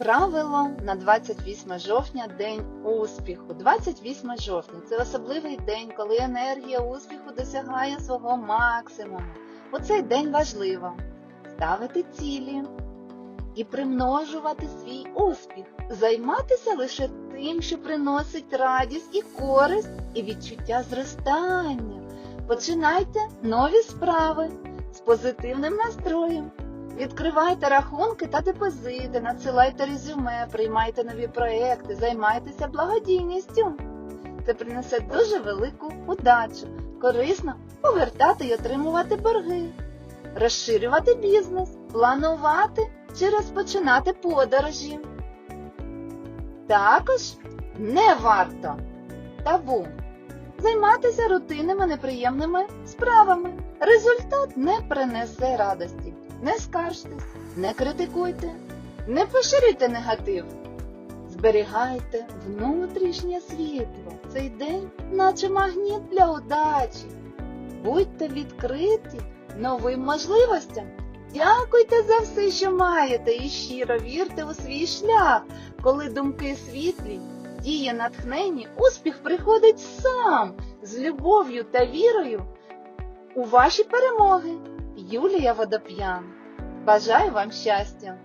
Правило на 28 жовтня День успіху. 28 жовтня це особливий день, коли енергія успіху досягає свого максимуму. У цей день важливо ставити цілі і примножувати свій успіх, займатися лише тим, що приносить радість і користь, і відчуття зростання. Починайте нові справи з позитивним настроєм. Відкривайте рахунки та депозити, надсилайте резюме, приймайте нові проекти, займайтеся благодійністю. Це принесе дуже велику удачу, корисно повертати і отримувати борги, розширювати бізнес, планувати чи розпочинати подорожі. Також не варто табу займатися рутинними неприємними справами. Результат не принесе радості. Не скаржтесь, не критикуйте, не поширюйте негатив. Зберігайте внутрішнє світло. Цей день, наче магніт для удачі. Будьте відкриті новим можливостям. Дякуйте за все, що маєте, і щиро вірте у свій шлях. Коли думки світлі, діє натхнені, успіх приходить сам з любов'ю та вірою у ваші перемоги. Юлія Водоп'ян. Бажаю вам щастя!